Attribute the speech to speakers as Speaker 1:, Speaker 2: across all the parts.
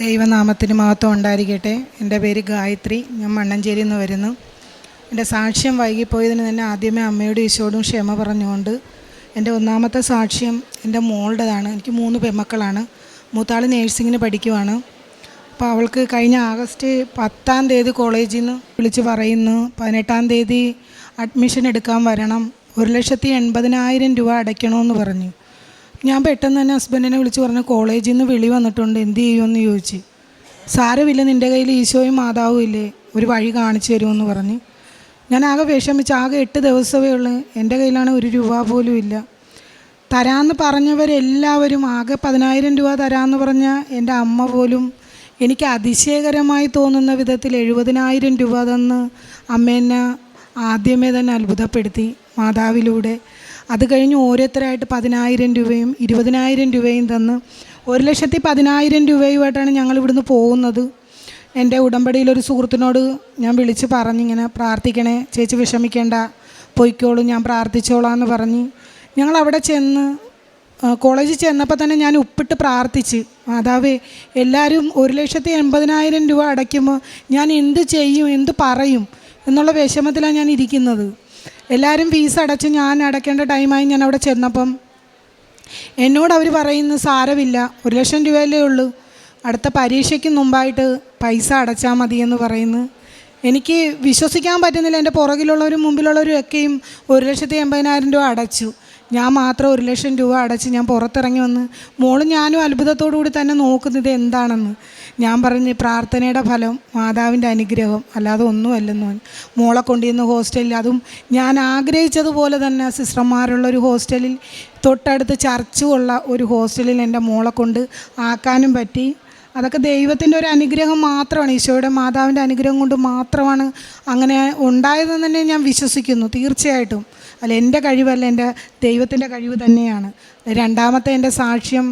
Speaker 1: ദൈവനാമത്തിന് മഹത്വം ഉണ്ടായിരിക്കട്ടെ. എന്റെ പേര് ഗായത്രി. ഞാൻ മണ്ണഞ്ചേരിയിൽ നിന്ന് വരുന്നു. എന്റെ സാക്ഷ്യം വൈകിപ്പോയതിന് തന്നെ ആദ്യമേ അമ്മയോട് ഈശോടും ക്ഷമ പറഞ്ഞുകൊണ്ട് എന്റെ ഒന്നാമത്തെ സാക്ഷ്യം എന്റെ മോളുടേതാണ്. എനിക്ക് മൂന്ന് പെമ്മക്കളാണ് മൂത്താൾ നേഴ്സിങ്ങിന് പഠിക്കുവാണ്. അപ്പോൾ അവൾക്ക് കഴിഞ്ഞ ആഗസ്റ്റ് പത്താം തീയതി കോളേജിൽ നിന്ന് വിളിച്ച് പറയുന്നു പതിനെട്ടാം തീയതി അഡ്മിഷൻ എടുക്കാൻ വരണം. ഒരു ലക്ഷത്തി എൺപതിനായിരം രൂപ അടയ്ക്കണമെന്ന് പറഞ്ഞു. ഞാൻ പെട്ടെന്ന് തന്നെ ഹസ്ബൻഡിനെ വിളിച്ച് പറഞ്ഞു കോളേജിൽ നിന്ന് വിളി വന്നിട്ടുണ്ട് എന്ത് ചെയ്യുമെന്ന് ചോദിച്ചു. സാരമില്ല നിന്റെ കയ്യിൽ ഈശോയും മാതാവും ഇല്ലേ? ഒരു വഴി കാണിച്ചു തരുമെന്ന് പറഞ്ഞ്. ഞാൻ ആകെ വിഷമിച്ച് ആകെ എട്ട് ദിവസമേ ഉള്ളൂ. എന്റെ കയ്യിലാണ് ഒരു രൂപ പോലും ഇല്ല. തരാമെന്ന് പറഞ്ഞവരെല്ലാവരും ആകെ പതിനായിരം രൂപ തരാമെന്ന് പറഞ്ഞ എന്റെ അമ്മ പോലും എനിക്ക് അതിശയകരമായി തോന്നുന്ന വിധത്തിൽ എഴുപതിനായിരം രൂപ തന്ന് അമ്മേനെ ആദ്യമേ തന്നെ അത്ഭുതപ്പെടുത്തി. മാതാവിലൂടെ അത് കഴിഞ്ഞ് ഓരോരുത്തരായിട്ട് പതിനായിരം രൂപയും ഇരുപതിനായിരം രൂപയും തന്ന് ഒരു ലക്ഷത്തി പതിനായിരം രൂപയുമായിട്ടാണ് ഞങ്ങൾ ഇവിടുന്ന് പോകുന്നത്. എന്റെ ഉടമ്പടിയിൽ ഒരു സുഹൃത്തിനോട് ഞാൻ വിളിച്ച് പറഞ്ഞിങ്ങനെ പ്രാർത്ഥിക്കണേ ചേച്ചി വിഷമിക്കേണ്ട പൊയ്ക്കോളൂ ഞാൻ പ്രാർത്ഥിച്ചോളാം എന്ന് പറഞ്ഞ് ഞങ്ങൾ അവിടെ ചെന്ന് കോളേജിൽ ചെന്നപ്പോൾ തന്നെ ഞാൻ ഉപ്പിട്ട് പ്രാർത്ഥിച്ച് മാതാവേ എല്ലാവരും ഒരു ലക്ഷത്തി എൺപതിനായിരം രൂപ അടയ്ക്കുമ്പോൾ ഞാൻ എന്ത് ചെയ്യും എന്ത് പറയും? എന്നുള്ള വിഷമത്തിലാണ് ഞാൻ ഇരിക്കുന്നത്. എല്ലാവരും ഫീസ് അടച്ച് ഞാൻ അടയ്ക്കേണ്ട ടൈമായി ഞാൻ അവിടെ ചെന്നപ്പം എന്നോട് അവർ പറയുന്നു സാരമില്ല ഒരു ലക്ഷം രൂപയല്ലേ ഉള്ളൂ. അടുത്ത പരീക്ഷയ്ക്ക് മുമ്പായിട്ട് പൈസ അടച്ചാൽ മതി എന്ന് പറയുന്നു. എനിക്ക് വിശ്വസിക്കാൻ പറ്റുന്നില്ല. എന്റെ പുറകിലുള്ളവരും മുമ്പിലുള്ളവരും ഒക്കെയും ഒരു ലക്ഷത്തി എൺപതിനായിരം രൂപ അടച്ചു. ഞാൻ മാത്രം ഒരു ലക്ഷം രൂപ അടച്ച് ഞാൻ പുറത്തിറങ്ങി വന്ന് മോളും ഞാനും അത്ഭുതത്തോടു കൂടി തന്നെ നോക്കുന്നത് എന്താണെന്ന്. ഞാൻ പറഞ്ഞ് പ്രാർത്ഥനയുടെ ഫലം മാതാവിന്റെ അനുഗ്രഹം അല്ലാതെ ഒന്നുമല്ലെന്ന് പറഞ്ഞു മോളെ കൊണ്ടുവന്ന് ഹോസ്റ്റലിൽ അതും ഞാൻ ആഗ്രഹിച്ചതുപോലെ തന്നെ സിസ്റ്റർമാരുള്ള ഒരു ഹോസ്റ്റലിൽ തൊട്ടടുത്ത് ചർച്ചുള്ള ഒരു ഹോസ്റ്റലിൽ എന്റെ മോളെ കൊണ്ട് ആക്കാനും പറ്റി. അതൊക്കെ ദൈവത്തിന്റെ ഒരു അനുഗ്രഹം മാത്രമാണ് ഈശോയുടെ മാതാവിന്റെ അനുഗ്രഹം കൊണ്ട് മാത്രമാണ് അങ്ങനെ ഉണ്ടായതെന്ന് തന്നെ ഞാൻ വിശ്വസിക്കുന്നു തീർച്ചയായിട്ടും. അല്ല എന്റെ കഴിവല്ല എന്റെ ദൈവത്തിന്റെ കഴിവ് തന്നെയാണ്. രണ്ടാമത്തെ എന്റെ സാക്ഷ്യം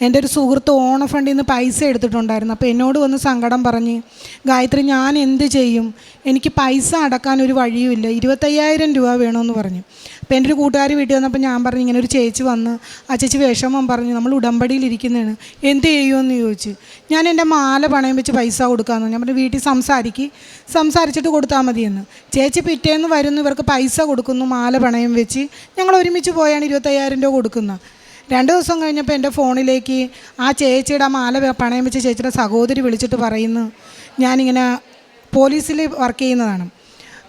Speaker 1: എന്റെ ഒരു സുഹൃത്ത് ഓണ ഫണ്ടിൽ നിന്ന് പൈസ എടുത്തിട്ടുണ്ടായിരുന്നു. അപ്പോൾ എന്നോട് വന്ന് സങ്കടം പറഞ്ഞ് ഗായത്രി ഞാൻ എന്ത് ചെയ്യും? എനിക്ക് പൈസ അടക്കാൻ ഒരു വഴിയുമില്ല ഇരുപത്തയ്യായിരം രൂപ വേണമെന്ന് പറഞ്ഞു. അപ്പോൾ എന്റെ ഒരു കൂട്ടുകാർ വീട്ടിൽ വന്നപ്പോൾ ഞാൻ പറഞ്ഞു ഇങ്ങനെ ഒരു ചേച്ചി വന്ന് ആ ചേച്ചി വിഷമം പറഞ്ഞു നമ്മൾ ഉടമ്പടിയിൽ ഇരിക്കുന്നതാണ്. എന്ത് ചെയ്യുമെന്ന് ചോദിച്ചു. ഞാൻ എന്റെ മാല പണയം വെച്ച് പൈസ കൊടുക്കാമെന്ന് ഞാൻ പറഞ്ഞു വീട്ടിൽ സംസാരിക്ക്. സംസാരിച്ചിട്ട് കൊടുത്താൽ മതിയെന്ന്. ചേച്ചി പിറ്റേന്ന് വരുന്നു ഇവർക്ക് പൈസ കൊടുക്കുന്നു മാല പണയം വെച്ച്. ഞങ്ങൾ ഒരുമിച്ച് പോയാണ് ഇരുപത്തയ്യായിരം രൂപ കൊടുക്കുന്നത്. രണ്ട് ദിവസം കഴിഞ്ഞപ്പോൾ എന്റെ ഫോണിലേക്ക് ആ ചേച്ചിയുടെ മാല പണയം വെച്ച ചേച്ചിയുടെ സഹോദരി വിളിച്ചിട്ട് പറയുന്നു ഞാനിങ്ങനെ പോലീസിൽ വർക്ക് ചെയ്യുന്നതാണ്.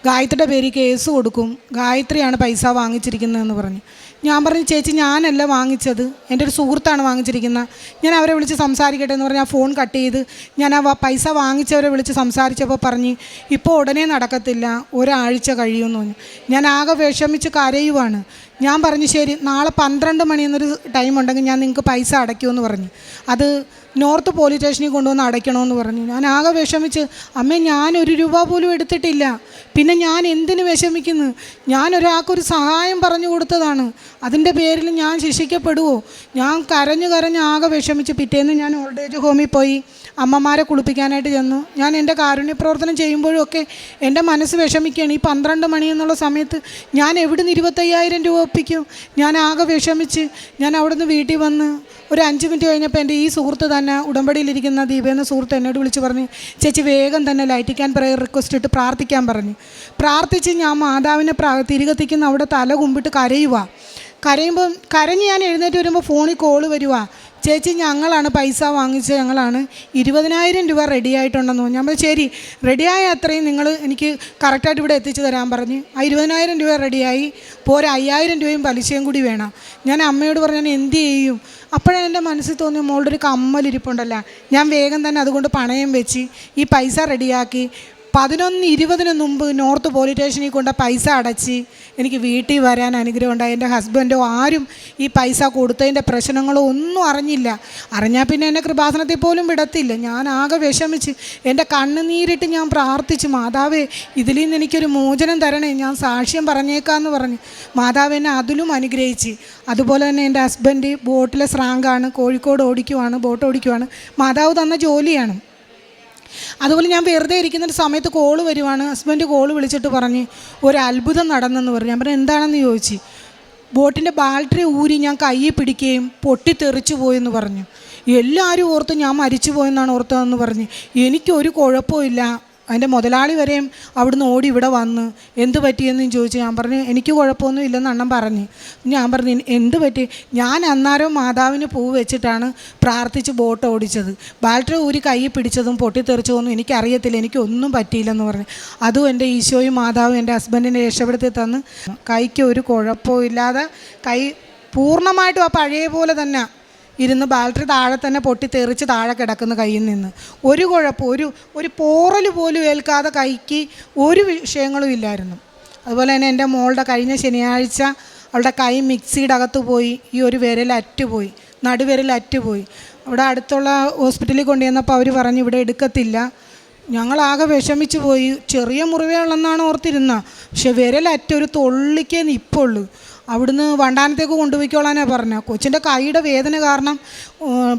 Speaker 1: ഗായത്രിയുടെ പേര് കേസ് കൊടുക്കും. ഗായത്രിയാണ് പൈസ വാങ്ങിച്ചിരിക്കുന്നതെന്ന് പറഞ്ഞു. ഞാൻ പറഞ്ഞു ചേച്ചി ഞാനല്ല വാങ്ങിച്ചത്. എന്റെ ഒരു സുഹൃത്താണ് വാങ്ങിച്ചിരിക്കുന്നത്. ഞാൻ അവരെ വിളിച്ച് സംസാരിക്കട്ടെ എന്ന് പറഞ്ഞ് ആ ഫോൺ കട്ട് ചെയ്ത് ഞാൻ ആ പൈസ വാങ്ങിച്ചവരെ വിളിച്ച് സംസാരിച്ചപ്പോൾ പറഞ്ഞ് ഇപ്പോൾ ഉടനെ നടക്കത്തില്ല. ഒരാഴ്ച കഴിയുമെന്ന് പറഞ്ഞു. ഞാൻ ആകെ വിഷമിച്ച് കരയുവാണ്. ഞാൻ പറഞ്ഞു ശരി നാളെ പന്ത്രണ്ട് മണി എന്നൊരു ടൈം ഉണ്ടെങ്കിൽ ഞാൻ നിങ്ങൾക്ക് പൈസ അടയ്ക്കുമെന്ന് പറഞ്ഞു. അത് നോർത്ത് പോലീസ് സ്റ്റേഷനിൽ കൊണ്ടുവന്ന് അടയ്ക്കണമെന്ന് പറഞ്ഞു. ഞാൻ ആകെ വിഷമിച്ച് അമ്മ ഞാൻ ഒരു രൂപ പോലും എടുത്തിട്ടില്ല. പിന്നെ ഞാൻ എന്തിനു വിഷമിക്കുന്നു? ഞാൻ ഒരാൾക്കൊരു സഹായം പറഞ്ഞു കൊടുത്തതാണ്. അതിന്റെ പേരിൽ ഞാൻ ശിക്ഷിക്കപ്പെടുമോ ഞാൻ കരഞ്ഞു കരഞ്ഞ് ആകെ വിഷമിച്ച് പിറ്റേന്ന് ഞാൻ ഓൾഡ് ഏജ് ഹോമിൽ പോയി. അമ്മമാരെ കുളിപ്പിക്കാനായിട്ട് ചെന്നു. ഞാൻ എന്റെ കാരുണ്യപ്രവർത്തനം ചെയ്യുമ്പോഴും ഒക്കെ എന്റെ മനസ്സ് വിഷമിക്കുകയാണ്. ഈ പന്ത്രണ്ട് മണി എന്നുള്ള സമയത്ത് ഞാൻ എവിടുന്ന് ഇരുപത്തയ്യായിരം രൂപ ഒപ്പിക്കും? ഞാൻ ആകെ വിഷമിച്ച് ഞാൻ അവിടുന്ന് വീട്ടിൽ വന്ന് ഒരു അഞ്ച് മിനിറ്റ് കഴിഞ്ഞപ്പോൾ എന്റെ ഈ സുഹൃത്ത് തന്നെ ഉടമ്പടിയിലിരിക്കുന്ന ദീപ എന്ന സുഹൃത്ത് എന്നോട് വിളിച്ച് പറഞ്ഞു ചേച്ചി വേഗം തന്നെ ലൈറ്റ് ക്യാൻ പ്രയർ റിക്വസ്റ്റ് ഇട്ട് പ്രാർത്ഥിക്കാൻ പറഞ്ഞു. പ്രാർത്ഥിച്ച് ഞാൻ മാതാവിനെ പ്രാ തിരികെത്തിക്കുന്ന അവിടെ തല കുമ്പിട്ട് കരയുക കരയുമ്പം കരഞ്ഞ് ഞാൻ എഴുന്നേറ്റ് വരുമ്പോൾ ഫോണിൽ കോൾ വരുക ചേച്ചി ഞങ്ങളാണ് പൈസ വാങ്ങിച്ച ഞങ്ങളാണ് ഇരുപതിനായിരം രൂപ റെഡി ആയിട്ടുണ്ടെന്ന് പറഞ്ഞു. നമ്മൾ ശരി റെഡിയായ അത്രയും നിങ്ങൾ എനിക്ക് കറക്റ്റായിട്ട് ഇവിടെ എത്തിച്ചു തരാൻ പറഞ്ഞ്. ആ ഇരുപതിനായിരം രൂപ റെഡിയായി പോരാ അയ്യായിരം രൂപയും പലിശയും കൂടി വേണം. ഞാൻ അമ്മയോട് പറഞ്ഞു ഞാൻ എന്ത് ചെയ്യും? അപ്പോഴാണ് എന്റെ മനസ്സിൽ തോന്നിയ മോളുടെ ഒരു കമ്മലിരിപ്പുണ്ടല്ലോ. ഞാൻ വേഗം തന്നെ അതുകൊണ്ട് പണയം വെച്ച് ഈ പൈസ റെഡിയാക്കി പതിനൊന്ന് ഇരുപതിന് മുമ്പ് നോർത്ത് പോലീസ് സ്റ്റേഷനിൽ കൊണ്ട് പൈസ അടച്ച് എനിക്ക് വീട്ടിൽ വരാൻ അനുഗ്രഹം ഉണ്ടായി. എന്റെ ഹസ്ബൻഡോ ആരും ഈ പൈസ കൊടുത്തതിന്റെ പ്രശ്നങ്ങളോ ഒന്നും അറിഞ്ഞില്ല. അറിഞ്ഞാൽ പിന്നെ എന്നെ കൃപാസനത്തിൽ പോലും വിടത്തില്ല. ഞാൻ ആകെ വിഷമിച്ച് എന്റെ കണ്ണുനീരിട്ട് ഞാൻ പ്രാർത്ഥിച്ചു മാതാവേ ഇതിൽ നിന്ന് എനിക്കൊരു മോചനം തരണേ. ഞാൻ സാക്ഷ്യം പറഞ്ഞേക്കാമെന്ന് പറഞ്ഞു മാതാവ് എന്നെ അതിലും അനുഗ്രഹിച്ച്. അതുപോലെ തന്നെ എന്റെ ഹസ്ബൻഡ് ബോട്ടിലെ സ്രാങ്കാണ് കോഴിക്കോട് ഓടിക്കുവാണ് ബോട്ട് ഓടിക്കുവാണ്. മാതാവ് തന്ന ജോലിയാണ്. അതുപോലെ ഞാൻ വെറുതെ ഇരിക്കുന്ന ഒരു സമയത്ത് കോൾ വരുവാണ്. ഹസ്ബൻഡ് കോൾ വിളിച്ചിട്ട് പറഞ്ഞ് ഒരു അത്ഭുതം നടന്നെന്ന് പറഞ്ഞു. ഞാൻ പറഞ്ഞു എന്താണെന്ന് ചോദിച്ചു? ബോട്ടിന്റെ ബാറ്ററി ഊരി ഞാൻ കയ്യിൽ പിടിക്കുകയും പൊട്ടിത്തെറിച്ചു പോയെന്ന് പറഞ്ഞു. എല്ലാവരും ഓർത്ത് ഞാൻ മരിച്ചു പോയെന്നാണ് ഓർത്തതെന്ന് പറഞ്ഞ് എനിക്കൊരു കുഴപ്പമില്ല. അതിന്റെ മുതലാളി വരെയും അവിടുന്ന് ഓടി ഇവിടെ വന്ന് എന്ത് പറ്റിയെന്ന്? ചോദിച്ചു. ഞാൻ പറഞ്ഞു എനിക്ക് കുഴപ്പമൊന്നും ഇല്ലെന്ന് അണ്ണൻ പറഞ്ഞു. ഞാൻ പറഞ്ഞു "ഇനി എന്ത് പറ്റി? ഞാൻ അന്നേരം മാതാവിന് പൂ വെച്ചിട്ടാണ് പ്രാർത്ഥിച്ച് ബോട്ട് ഓടിച്ചത്. ബാൽട്ടറി ഊരി കൈ പിടിച്ചതും പൊട്ടിത്തെറിച്ചതൊന്നും എനിക്കറിയത്തില്ല എനിക്കൊന്നും പറ്റിയില്ലെന്ന് പറഞ്ഞു. അതും എന്റെ ഈശോയും മാതാവും എന്റെ ഹസ്ബൻഡിനെ രക്ഷപ്പെടുത്തി തന്ന് കൈക്ക് ഒരു കുഴപ്പവും ഇല്ലാതെ കൈ പൂർണമായിട്ടും ആ പഴയ പോലെ തന്നെ ഇരുന്ന് ബാറ്ററി താഴെ തന്നെ പൊട്ടി തെറിച്ച് താഴെ കിടക്കുന്ന കയ്യിൽ നിന്ന്. ഒരു കുഴപ്പം ഒരു ഒരു പോറൽ പോലും ഏൽക്കാതെ കൈക്ക് ഒരു വിഷയങ്ങളും ഇല്ലായിരുന്നു. അതുപോലെ തന്നെ എന്റെ മോളുടെ കഴിഞ്ഞ ശനിയാഴ്ച അവളുടെ കൈ മിക്സിയുടെ അകത്ത് പോയി ഈ ഒരു വിരൽ അറ്റുപോയി നടുവിരൽ അറ്റുപോയി. അവിടെ അടുത്തുള്ള ഹോസ്പിറ്റലിൽ കൊണ്ടുവന്നപ്പോൾ അവർ പറഞ്ഞു ഇവിടെ എടുക്കത്തില്ല. ഞങ്ങളാകെ വിഷമിച്ചു പോയി. ചെറിയ മുറിവേ ഉള്ളെന്നാണ് ഓർത്തിരുന്ന പക്ഷെ വിരലറ്റൊരു തൊള്ളിക്കേ നിപ്പുള്ളൂ. അവിടുന്ന് വണ്ടാനത്തേക്ക് കൊണ്ടുപോയിക്കോളാനാണ് പറഞ്ഞത് കൊച്ചിന്റെ കൈയുടെ വേദന കാരണം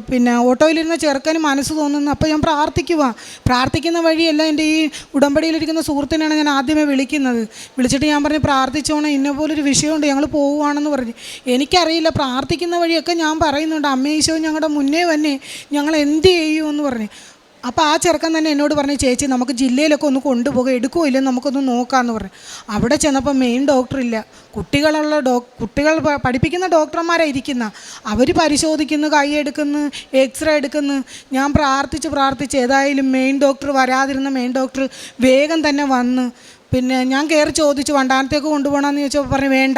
Speaker 1: പിന്നെ ഓട്ടോയിലിരുന്ന ചെറുക്കന് മനസ്സ് തോന്നുന്നു. അപ്പോൾ ഞാൻ പ്രാർത്ഥിക്കുക പ്രാർത്ഥിക്കുന്ന വഴിയല്ല എന്റെ ഈ ഉടമ്പടിയിലിരിക്കുന്ന സുഹൃത്തിനാണ് ഞാൻ ആദ്യമേ വിളിക്കുന്നത്. വിളിച്ചിട്ട് ഞാൻ പറഞ്ഞു പ്രാർത്ഥിച്ചോണേ ഇന്ന പോലൊരു വിഷയമുണ്ട് ഞങ്ങൾ പോവുകയാണെന്ന് പറഞ്ഞു. എനിക്കറിയില്ല പ്രാർത്ഥിക്കുന്ന വഴിയൊക്കെ ഞാൻ പറയുന്നുണ്ട്. അമ്മ ഞങ്ങളുടെ മുന്നേ വന്നേ ഞങ്ങൾ എന്ത് ചെയ്യുമെന്ന് പറഞ്ഞു. അപ്പോൾ ആ ചെറുക്കൻ തന്നെ എന്നോട് പറഞ്ഞു ചേച്ചി നമുക്ക് ജില്ലയിലൊക്കെ ഒന്ന് കൊണ്ടുപോകുക എടുക്കുമോ ഇല്ലെന്ന് നമുക്കൊന്ന് നോക്കാമെന്ന് പറഞ്ഞു. അവിടെ ചെന്നപ്പോൾ മെയിൻ ഡോക്ടറില്ല കുട്ടികളുള്ള ഡോ കുട്ടികൾ പഠിപ്പിക്കുന്ന ഡോക്ടർമാരാണ് ഇരിക്കുന്ന. അവർ പരിശോധിക്കുന്നു കൈ എടുക്കുന്നു എക്സ്റേ എടുക്കുന്നു. ഞാൻ പ്രാർത്ഥിച്ച് പ്രാർത്ഥിച്ച് ഏതായാലും മെയിൻ ഡോക്ടർ വരാതിരുന്ന മെയിൻ ഡോക്ടർ വേഗം തന്നെ വന്ന് പിന്നെ ഞാൻ കയറി ചോദിച്ചു വണ്ടാനത്തേക്ക് കൊണ്ടുപോകണമെന്ന് ചോദിച്ചപ്പോൾ പറഞ്ഞു വേണ്ട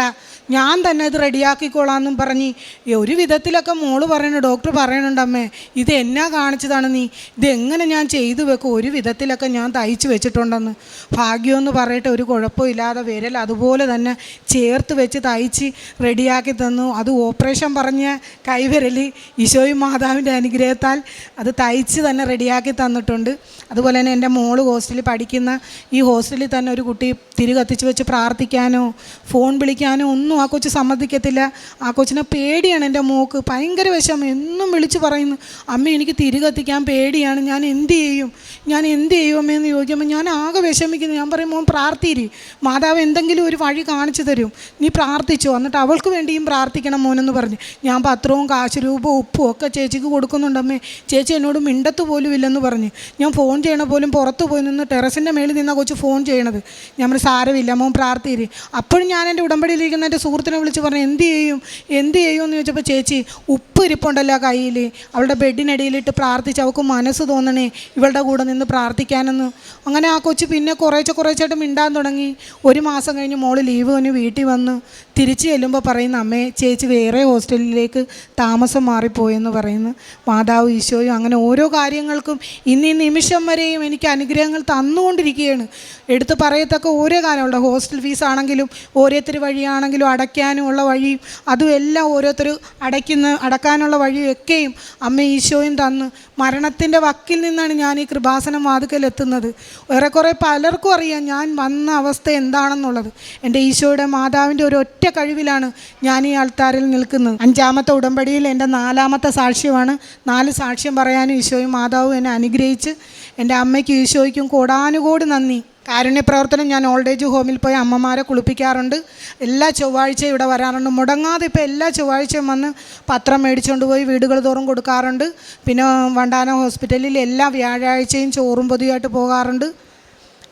Speaker 1: ഞാൻ തന്നെ ഇത് റെഡിയാക്കിക്കോളാമെന്നും പറഞ്ഞ് ഒരു വിധത്തിലൊക്കെ മോൾ പറയണു ഡോക്ടർ പറയണുണ്ട് അമ്മേ ഇത് എന്നാ കാണിച്ചതാണ് നീ? ഇതെങ്ങനെ ഞാൻ ചെയ്തു വെക്കും? ഒരു വിധത്തിലൊക്കെ ഞാൻ തയ്ച്ച് വെച്ചിട്ടുണ്ടെന്ന്. ഭാഗ്യമെന്ന് പറയട്ടെ ഒരു കുഴപ്പമില്ലാതെ വിരൽ അതുപോലെ തന്നെ ചേർത്ത് വെച്ച് തയ്ച്ച് റെഡിയാക്കി തന്നു. അത് ഓപ്പറേഷൻ പറഞ്ഞ കൈവിരൽ ഈശോയും മാതാവിന്റെ അനുഗ്രഹത്താൽ അത് തയ്ച്ച് തന്നെ റെഡിയാക്കി തന്നിട്ടുണ്ട്. അതുപോലെ തന്നെ എന്റെ മോൾ ഹോസ്റ്റലിൽ പഠിക്കുന്ന ഈ ഹോസ്റ്റലിൽ തന്നെ ഒരു കുട്ടി തിരി കത്തിച്ച് വെച്ച് പ്രാർത്ഥിക്കാനോ ഫോൺ വിളിക്കാനോ ഒന്നും ആ കൊച്ച് സമ്മതിക്കത്തില്ല. ആ കൊച്ചിനെ പേടിയാണ് എന്റെ മോക്ക്. ഭയങ്കര വിഷമം. എന്നും വിളിച്ച് പറയുന്നു അമ്മ എനിക്ക് തിരി കത്തിക്കാൻ പേടിയാണ്. ഞാൻ എന്ത് ചെയ്യും? ഞാൻ എന്ത് ചെയ്യും അമ്മയെന്ന് ചോദിക്കുമ്പോൾ ഞാൻ ആകെ വിഷമിക്കുന്നു. ഞാൻ പറയും മോൻ പ്രാർത്ഥിരി. മാതാവ് എന്തെങ്കിലും ഒരു വഴി കാണിച്ചു തരും. നീ പ്രാർത്ഥിച്ചോ. എന്നിട്ട് അവൾക്ക് വേണ്ടിയും പ്രാർത്ഥിക്കണം മോനെന്ന് പറഞ്ഞു. ഞാൻ പത്രവും കാശ് രൂപവും ഉപ്പും ഒക്കെ ചേച്ചിക്ക് കൊടുക്കുന്നുണ്ടമ്മേ ചേച്ചി എന്നോട് മിണ്ടത്ത് പോലും ഇല്ലെന്ന് പറഞ്ഞ്. ഞാൻ ഫോൺ ചെയ്യണ പോലും പുറത്ത് പോയി നിന്ന് ടെറസിന്റെ മേളിൽ നിന്നാ കൊച്ച് ഫോൺ ചെയ്യണത്. ഞാൻ സാരമില്ല മോൻ പ്രാർത്ഥിരി അപ്പോഴും ഞാൻ എന്റെ ഉടമ്പടിയിലിരിക്കുന്ന എന്റെ സുഹൃത്തിനെ വിളിച്ച് പറഞ്ഞു എന്ത് ചെയ്യും? എന്ത് ചെയ്യും? എന്ന് ചോദിച്ചപ്പോൾ ചേച്ചി ഉപ്പ് ഇരിപ്പുണ്ടല്ലോ കയ്യിൽ. അവളുടെ ബെഡിനടിയിലിട്ട് പ്രാർത്ഥിച്ച് അവൾക്ക് മനസ്സ് തോന്നണേ ഇവളുടെ കൂടെ നിന്ന് പ്രാർത്ഥിക്കാനെന്ന്. അങ്ങനെ ആ കൊച്ച് പിന്നെ കുറേശ്ശെ കുറേശ്ശായിട്ട് മിണ്ടാൻ തുടങ്ങി. ഒരു മാസം കഴിഞ്ഞ് മോൾ ലീവ് കഴിഞ്ഞ് വീട്ടിൽ വന്ന് തിരിച്ചു ചെല്ലുമ്പോൾ പറയുന്ന അമ്മേ ചേച്ചി വേറെ ഹോസ്റ്റലിലേക്ക് താമസം മാറിപ്പോയെന്ന് പറയുന്നു. മാതാവ് ഈശോയും അങ്ങനെ ഓരോ കാര്യങ്ങൾക്കും ഇന്ന് നിമിഷം വരെയും എനിക്ക് അനുഗ്രഹങ്ങൾ തന്നുകൊണ്ടിരിക്കുകയാണ്. എടുത്ത് പറയത്തക്ക ഓരോ കാര്യമുണ്ട് ഹോസ്റ്റൽ ഫീസ് ആണെങ്കിലും ഓരോരുത്തർ വഴിയാണെങ്കിലും അടയ്ക്കാനുമുള്ള വഴിയും അതും എല്ലാം ഓരോരുത്തർ അടയ്ക്കുന്ന അടക്കാനുള്ള വഴിയൊക്കെയും അമ്മ ഈശോയും തന്ന് മരണത്തിന്റെ വക്കിൽ നിന്നാണ് ഞാൻ ഈ കൃപാസനം വാതുക്കൽ എത്തുന്നത് ഏറെക്കുറെ പലർക്കും അറിയാം ഞാൻ വന്ന അവസ്ഥ എന്താണെന്നുള്ളത്. എന്റെ ഈശോയുടെ മാതാവിന്റെ ഒരു ഒറ്റ കഴിവിലാണ് ഞാൻ ഈ ആൾത്താരിൽ നിൽക്കുന്നത്. അഞ്ചാമത്തെ ഉടമ്പടിയിൽ എന്റെ നാലാമത്തെ സാക്ഷ്യമാണ്. നാല് സാക്ഷ്യം പറയാനും ഈശോയും മാതാവും എന്നെ അനുഗ്രഹിച്ച് എന്റെ അമ്മയ്ക്കും ഈശോയ്ക്കും കോടാനുകോടി നന്ദി. കാരുണ്യ പ്രവർത്തനം ഞാൻ ഓൾഡ് ഏജ് ഹോമിൽ പോയി അമ്മമാരെ കുളിപ്പിക്കാറുണ്ട്. എല്ലാ ചൊവ്വാഴ്ചയും ഇവിടെ വരാറുണ്ട്. മുടങ്ങാതെ ഇപ്പോൾ എല്ലാ ചൊവ്വാഴ്ചയും വന്ന് പത്രം മേടിച്ചുകൊണ്ട് പോയി വീടുകൾ തോറും കൊടുക്കാറുണ്ട്. പിന്നെ വണ്ടാന ഹോസ്പിറ്റലിൽ എല്ലാ വ്യാഴാഴ്ചയും ചോറും പൊതിയായിട്ട് പോകാറുണ്ട്.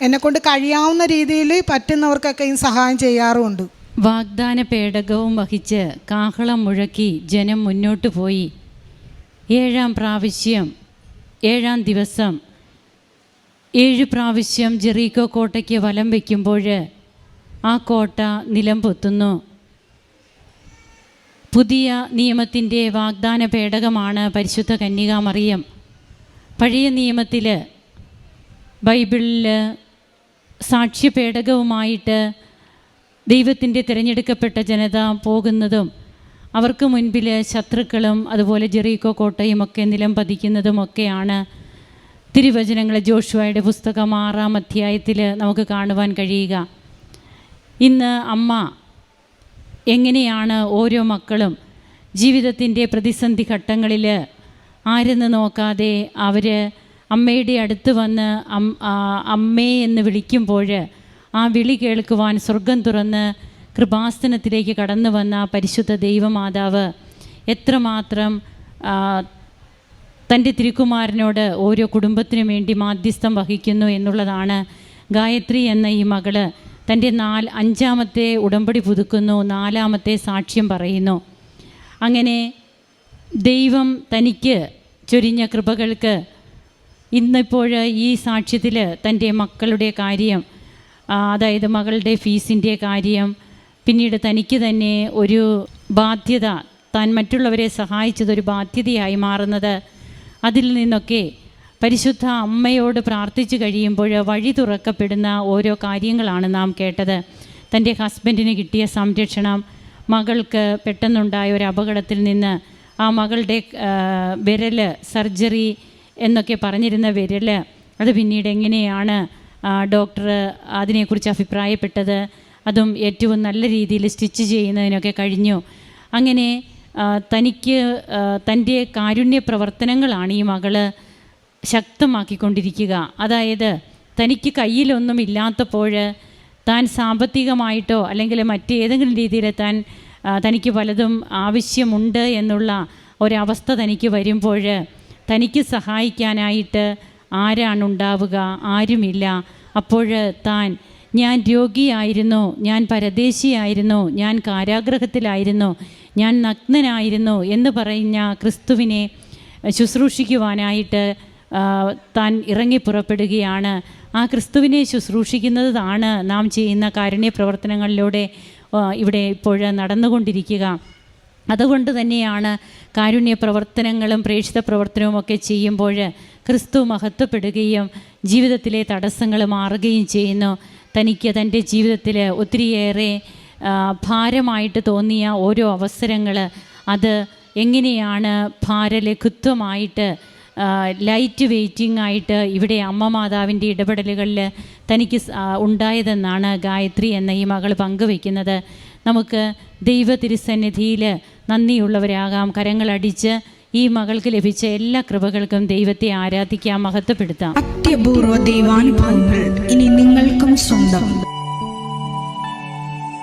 Speaker 1: എന്നെക്കൊണ്ട് കഴിയാവുന്ന രീതിയിൽ പറ്റുന്നവർക്കൊക്കെയും സഹായം ചെയ്യാറുമുണ്ട്.
Speaker 2: വാഗ്ദാന പേടകവും വഹിച്ച് കാഹളം മുഴക്കി ജനം മുന്നോട്ട് പോയി. ഏഴാം പ്രാവശ്യം ഏഴാം ദിവസം ഏഴ് പ്രാവശ്യം ജെറീക്കോ കോട്ടയ്ക്ക് വലം വയ്ക്കുമ്പോൾ ആ കോട്ട നിലം പൊത്തുന്നു. പുതിയ നിയമത്തിന്റെ വാഗ്ദാന പേടകമാണ് പരിശുദ്ധ കന്യകാമറിയം പഴയ നിയമത്തിൽ ബൈബിളിൽ സാക്ഷ്യപേടകവുമായിട്ട് ദൈവത്തിന്റെ തിരഞ്ഞെടുക്കപ്പെട്ട ജനത പോകുന്നതും അവർക്ക് മുൻപിൽ ശത്രുക്കളും അതുപോലെ ജെറീക്കോ കോട്ടയുമൊക്കെ നിലം പതിക്കുന്നതുമൊക്കെയാണ് തിരുവചനങ്ങളെ ജോഷുവയുടെ പുസ്തകം ആറാം അധ്യായത്തിൽ നമുക്ക് കാണുവാൻ കഴിയുക. ഇന്ന് അമ്മ എങ്ങനെയാണ് ഓരോ മക്കളും ജീവിതത്തിന്റെ പ്രതിസന്ധി ഘട്ടങ്ങളിൽ ആരെന്ന് നോക്കാതെ അവർ അമ്മയുടെ അടുത്ത് വന്ന് അമ്മേ എന്ന് വിളിക്കുമ്പോൾ ആ വിളി കേൾക്കുവാൻ സ്വർഗം തുറന്ന് കൃപാസ്തനത്തിലേക്ക് കടന്നു വന്ന പരിശുദ്ധ ദൈവമാതാവ് എത്രമാത്രം തന്റെ തിരുക്കുമാരനോട് ഓരോ കുടുംബത്തിനു വേണ്ടി മാധ്യസ്ഥം വഹിക്കുന്നു എന്നുള്ളതാണ് ഗായത്രി എന്ന ഈ മകൾ തന്റെ നാൽ അഞ്ചാമത്തെ ഉടമ്പടി പുതുക്കുന്നു നാലാമത്തെ സാക്ഷ്യം പറയുന്നു. അങ്ങനെ ദൈവം തനിക്ക് ചൊരിഞ്ഞ കൃപകൾക്ക് ഇന്നിപ്പോൾ ഈ സാക്ഷ്യത്തിൽ തന്റെ മക്കളുടെ കാര്യം അതായത് മകളുടെ ഫീസിന്റെ കാര്യം പിന്നീട് തനിക്ക് തന്നെ ഒരു ബാധ്യത താൻ മറ്റുള്ളവരെ സഹായിച്ചതൊരു ബാധ്യതയായി മാറുന്നത് അതിൽ നിന്നൊക്കെ പരിശുദ്ധ അമ്മയോട് പ്രാർത്ഥിച്ചു കഴിയുമ്പോൾ വഴി തുറക്കപ്പെടുന്ന ഓരോ കാര്യങ്ങളാണ് നാം കേട്ടത്. തന്റെ ഹസ്ബൻഡിന് കിട്ടിയ സംരക്ഷണം മകൾക്ക് പെട്ടെന്നുണ്ടായ ഒരു അപകടത്തിൽ നിന്ന് ആ മകളുടെ വിരൽ സർജറി എന്നൊക്കെ പറഞ്ഞിരുന്ന വിരൽ അത് പിന്നീട് എങ്ങനെയാണ് ഡോക്ടർ അതിനെക്കുറിച്ച് അഭിപ്രായപ്പെട്ടത് അതും ഏറ്റവും നല്ല രീതിയിൽ സ്റ്റിച്ച് ചെയ്യുന്നതിനൊക്കെ കഴിഞ്ഞു. അങ്ങനെ തനിക്ക് തന്റെ കാരുണ്യ പ്രവർത്തനങ്ങളാണ് ഈ മകൾ ശക്തമാക്കിക്കൊണ്ടിരിക്കുക. അതായത് തനിക്ക് കയ്യിലൊന്നും ഇല്ലാത്തപ്പോൾ താൻ സാമ്പത്തികമായിട്ടോ അല്ലെങ്കിൽ മറ്റേതെങ്കിലും രീതിയിൽ താൻ തനിക്ക് പലതും ആവശ്യമുണ്ട് എന്നുള്ള ഒരവസ്ഥ തനിക്ക് വരുമ്പോൾ തനിക്ക് സഹായിക്കാനായിട്ട് ആരാണ് ഉണ്ടാവുക ആരുമില്ല. അപ്പോൾ താൻ ഞാൻ രോഗിയായിരുന്നു. ഞാൻ പരദേശിയായിരുന്നു. ഞാൻ കാരാഗ്രഹത്തിലായിരുന്നു. ഞാൻ നഗ്നനായിരുന്നു എന്ന് പറഞ്ഞ ക്രിസ്തുവിനെ ശുശ്രൂഷിക്കുവാനായിട്ട് താൻ ഇറങ്ങി പുറപ്പെടുകയാണ്. ആ ക്രിസ്തുവിനെ ശുശ്രൂഷിക്കുന്നതാണ് നാം ചെയ്യുന്ന കാരുണ്യ പ്രവർത്തനങ്ങളിലൂടെ ഇവിടെ ഇപ്പോൾ നടന്നുകൊണ്ടിരിക്കുക. അതുകൊണ്ട് തന്നെയാണ് കാരുണ്യ പ്രവർത്തനങ്ങളും പ്രേക്ഷിത പ്രവർത്തനവും ഒക്കെ ചെയ്യുമ്പോൾ ക്രിസ്തു മഹത്വപ്പെടുകയും ജീവിതത്തിലെ തടസ്സങ്ങൾ മാറുകയും ചെയ്യുന്നു. തനിക്ക് തന്റെ ജീവിതത്തിൽ ഒത്തിരിയേറെ ഭാരമായിട്ട് തോന്നിയ ഓരോ അവസരങ്ങൾ അത് എങ്ങനെയാണ് ഭാരലഘുത്വമായിട്ട് ലൈറ്റ് വെയ്റ്റിംഗ് ആയിട്ട് ഇവിടെ അമ്മ മാതാവിന്റെ ഇടപെടലുകളിൽ തനിക്ക് ഉണ്ടായതെന്നാണ് ഗായത്രി എന്ന ഈ മകൾ പങ്കുവെക്കുന്നത്. നമുക്ക് ദൈവ തിരുസന്നിധിയിൽ നന്ദിയുള്ളവരാകാം. കരങ്ങളടിച്ച് ഈ മകൾക്ക് ലഭിച്ച എല്ലാ കൃപകൾക്കും ദൈവത്തെ ആരാധിക്കാം മഹത്വപ്പെടുത്താം.
Speaker 3: അത്യപൂർവ ദൈവാനുഭവങ്ങൾ ഇനി നിങ്ങൾക്കും സ്വന്തം.